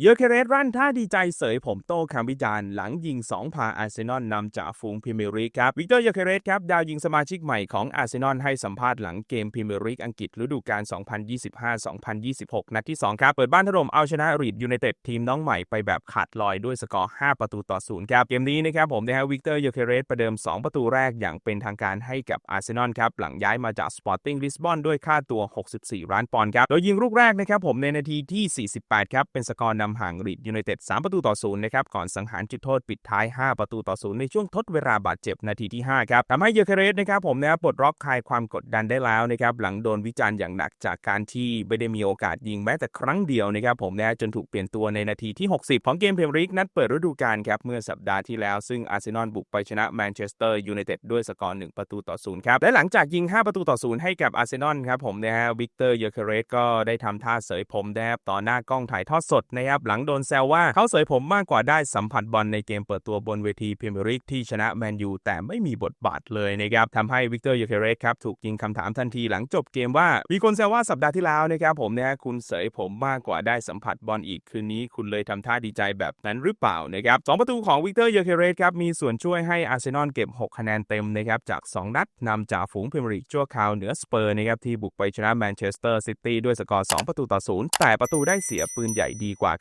เยอเคเรสรั่นท่าดีใจเสยผมโต้คำวิจารณ์หลังยิง 2 พาอาร์เซนอลนำจากฝูงพรีเมียร์ลีกครับวิกเตอร์เยอเคเรสครับดาวยิงสมาชิกใหม่ของอาร์เซนอลให้สัมภาษณ์หลังเกมพรีเมียร์ลีกอังกฤษฤดูกาล 2025-2026 นัดที่ 2 ครับ เปิดบ้านถล่มเอาชนะรีดยูไนเต็ดทีมน้องใหม่ไปแบบขาดลอยด้วยสกอร์ 5 ประตูต่อ 0 ครับ เกมนี้นะครับผมนะฮะวิกเตอร์เยอเคเรสประเดิม 2 ประตูแรกอย่างเป็นทางการให้กับอาร์เซนอลครับหลังย้ายมาจากสปอร์ติ้งลิสบอนด้วยค่าตัว 64 ล้านปอนด์ครับโดยยิงลูกแรกนะครับผมในนาทีที่ 48 ครับเป็นสกอร์นำห่างรีดยูไนเต็ด 3 ประตูต่อ 0 นะครับ ก่อนสังหารจุดโทษปิดท้าย 5 ประตูต่อ 0 ในช่วงทดเวลาบาดเจ็บนาทีที่ 5 ครับทำให้เยอเคเรสนะครับผมนะปลดล็อกคลายความกดดันได้แล้วนะครับหลังโดนวิจารณ์อย่างหนักจากการที่ไม่ได้มีโอกาสยิงแม้แต่ครั้งเดียวนะครับผมนะจนถูกเปลี่ยนตัวในนาทีที่ 60 ของเกมเพรียร์ลีกนัดเปิดฤดูกาลครับเมื่อสัปดาห์ที่แล้วซึ่งอาร์เซนอลบุกไปชนะแมนเชสเตอร์ยูไนเต็ดด้วยสกอร์ 1 ประตูต่อ 0 ครับ และหลังจากยิง 5 ประตูต่อ 0 ให้กับอาร์เซนอลครับผมนะฮะวิกเตอร์เยอเคเรสก็ได้ทำท่าเสยผมนะครับต่อหน้ากล้องถ่ายทอดสดนะครับ หลังโดนแซวว่าเขาเสยผมมากกว่าได้สัมผัสบอลในเกมเปิดตัวบนเวทีพรีเมียร์ลีกที่ชนะแมนยูแต่ไม่มีบทบาทเลยนะครับทำให้วิกเตอร์เยอร์เคเรสครับ ถูกยิงคำถามทันทีหลังจบเกมว่า มีคนแซวว่าสัปดาห์ที่แล้วนะครับผมเนี่ยคุณเสยผมมากกว่าได้สัมผัสบอลอีกคืนนี้คุณเลยทำท่าดีใจแบบนั้นหรือเปล่านะครับสองประตูของวิกเตอร์เยอร์เคเรสครับมีส่วนช่วยให้อาร์เซนอลเก็บ 6 คะแนนเต็มนะครับจาก 2 นัดนำจากฝูงพรีเมียร์ลีกชั่วคราวเหนือสเปอร์นะครับที่บุกไปชนะแมนเชสเตอร์ซิตี้ด้วยสกอร์ 2 ประตูต่อ 0 แต่ประตูได้เสียปืนใหญ่ดีกว่า